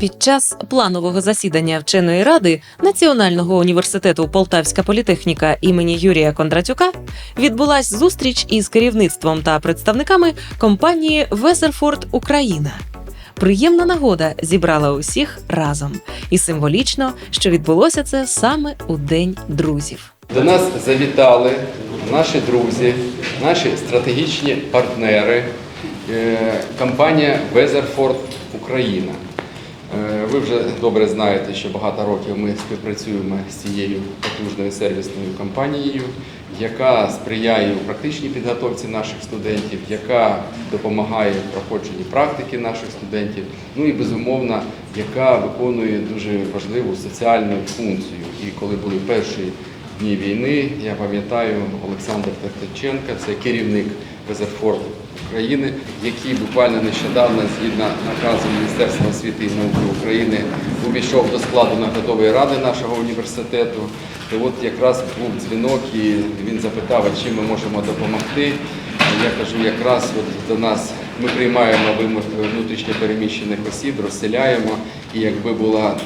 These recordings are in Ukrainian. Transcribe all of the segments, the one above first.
Під час планового засідання вченої ради Національного університету Полтавська політехніка імені Юрія Кондратюка відбулась зустріч із керівництвом та представниками компанії Везерфорд Україна. Приємна нагода зібрала усіх разом, і символічно, що відбулося це саме у День друзів. До нас завітали наші друзі, наші стратегічні партнери, е, компанія Weatherford Україна. Е, Ви вже добре знаєте, що багато років ми співпрацюємо з цією потужною сервісною компанією, яка сприяє у практичній підготовці наших студентів, яка допомагає в проходженні практики наших студентів, ну і безумовно, яка виконує дуже важливу соціальну функцію. І коли були перші дні війни. Я пам'ятаю Олександр Тертиченка, це керівник Резерфорд України, який буквально нещодавно, згідно наказу Міністерства освіти і науки України, увійшов до складу наглядової ради нашого університету. І от якраз був дзвінок, і він запитав, чим ми можемо допомогти. Я кажу, якраз от до нас ми приймаємо внутрішньо переміщених осіб, розселяємо, і якби була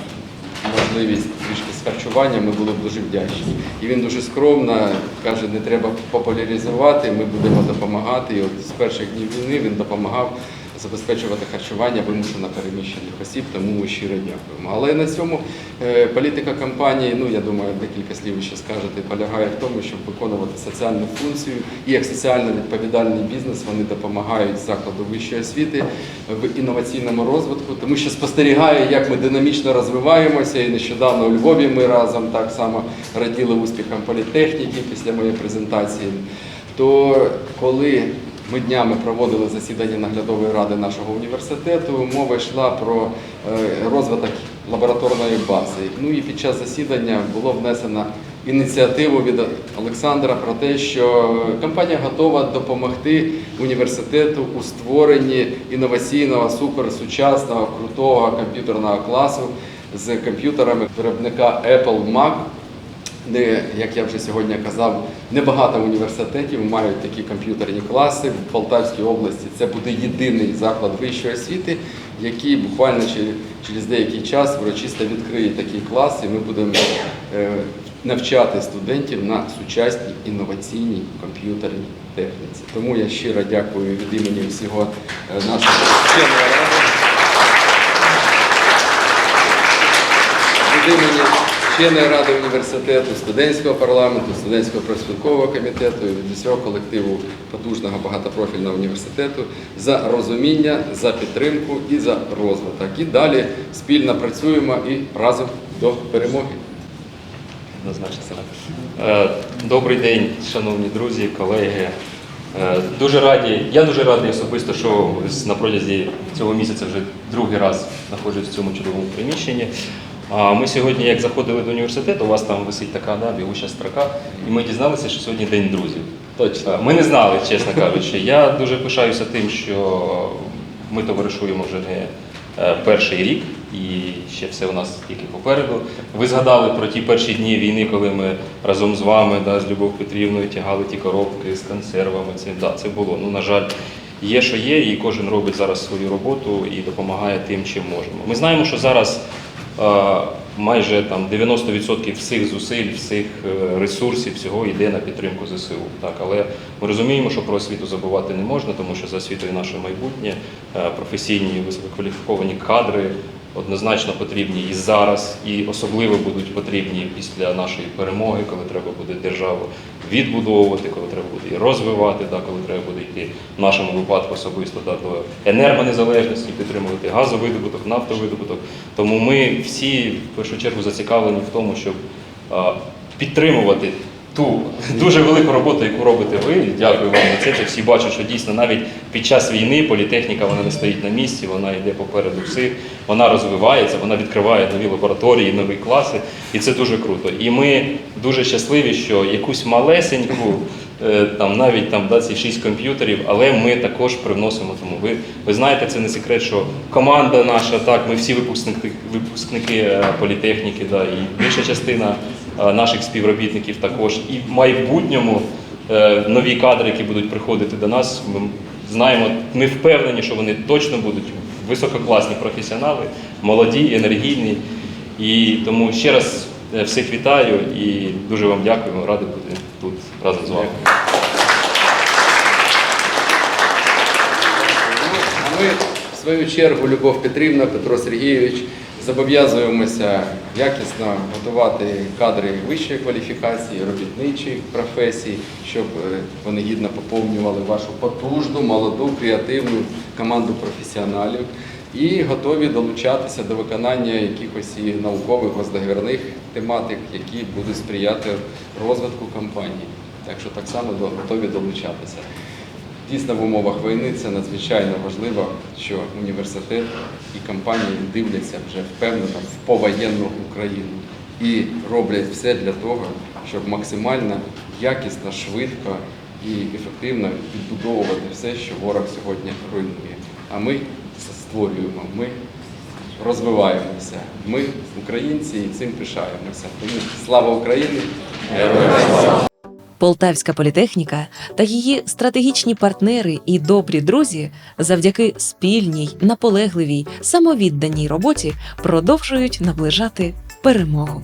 можливість трішки харчування, ми були б дуже вдячні. І він дуже скромно каже, не треба популяризувати, ми будемо допомагати. І от з перших днів війни він допомагав забезпечувати харчування вимушено переміщених осіб, тому щиро дякуємо. Але на цьому е, політика компанії, ну я думаю, декілька слів ще скажете, полягає в тому, щоб виконувати соціальну функцію. І як соціально відповідальний бізнес вони допомагають закладу вищої освіти в інноваційному розвитку, тому що спостерігаю, як ми динамічно розвиваємося. І нещодавно у Львові ми разом так само раділи успіхам політехніки після моєї презентації. То коли ми днями проводили засідання наглядової ради нашого університету. Мова йшла про е, розвиток лабораторної бази. Ну і під час засідання було внесено ініціативу від Олександра про те, що компанія готова допомогти університету у створенні інноваційного, суперсучасного, крутого комп'ютерного класу з комп'ютерами виробника Apple Mac де, як я вже сьогодні казав, небагато університетів мають такі комп'ютерні класи. В Полтавській області це буде єдиний заклад вищої освіти, який буквально через, деякий час урочисто відкриє такий клас, і ми будемо е, навчати студентів на сучасній інноваційній комп'ютерній техніці. Тому я щиро дякую від імені всього е, нашого ради. від імені вченої ради університету, студентського парламенту, студентського профспілкового комітету і від усього колективу потужного багатопрофільного університету за розуміння, за підтримку і за розвиток. І далі спільно працюємо і разом до перемоги. Е, Добрий день, шановні друзі, колеги. Е, Дуже раді, я дуже радий особисто, що на протязі цього місяця вже другий раз знаходжусь в цьому чудовому приміщенні. А ми сьогодні, як заходили до університету, у вас там висить така да, бігуща строка, і ми дізналися, що сьогодні день друзів. Точно. Е, Ми не знали, чесно кажучи. Я дуже пишаюся тим, що ми товаришуємо вже не е, перший рік, і ще все у нас тільки попереду. Ви згадали про ті перші дні війни, коли ми разом з вами, да, з Любов Петрівною тягали ті коробки з консервами. Це, да, це було. Ну, на жаль, є, що є, і кожен робить зараз свою роботу і допомагає тим, чим можемо. Ми знаємо, що зараз майже там 90% всіх зусиль, всіх е, ресурсів, всього йде на підтримку ЗСУ. Так, але ми розуміємо, що про освіту забувати не можна, тому що за освітою наше майбутнє, е, професійні висококваліфіковані кадри однозначно потрібні і зараз, і особливо будуть потрібні після нашої перемоги, коли треба буде державу відбудовувати, коли треба буде і розвивати, да, коли треба буде йти в нашому випадку особисто да, до енергонезалежності, підтримувати газовидобуток, нафтовидобуток. Тому ми всі в першу чергу зацікавлені в тому, щоб підтримувати ту дуже велику роботу, яку робите ви. Дякую вам за це. Це всі бачать, що дійсно навіть під час війни політехніка вона не стоїть на місці, вона йде попереду всіх, вона розвивається, вона відкриває нові лабораторії, нові класи, і це дуже круто. І ми дуже щасливі, що якусь малесеньку. е, Там навіть там да, ці шість комп'ютерів, але ми також привносимо тому. Ви, ви знаєте, це не секрет, що команда наша, так, ми всі випускники, випускники е, політехніки, да, і більша частина наших співробітників також. І в майбутньому е, нові кадри, які будуть приходити до нас, ми знаємо, ми впевнені, що вони точно будуть висококласні професіонали, молоді, енергійні. І тому ще раз е, всіх вітаю і дуже вам дякую. Радий бути тут разом з вами. Ну, ми, в свою чергу, Любов Петрівна, Петро Сергійович, зобов'язуємося якісно готувати кадри вищої кваліфікації, робітничих професій, щоб е, вони гідно поповнювали вашу потужну, молоду, креативну команду професіоналів і готові долучатися до виконання якихось і наукових госдоговірних тематик, які будуть сприяти розвитку компанії. Так що так само готові долучатися. Дійсно, в умовах війни це надзвичайно важливо, що університет і компанії дивляться вже впевнено в повоєнну Україну і роблять все для того, щоб максимально якісно, швидко і ефективно відбудовувати все, що ворог сьогодні руйнує. А ми створюємо, ми розвиваємося. Ми українці і цим пишаємося. Тому слава Україні! Полтавська політехніка та її стратегічні партнери і добрі друзі завдяки спільній, наполегливій, самовідданій роботі продовжують наближати перемогу.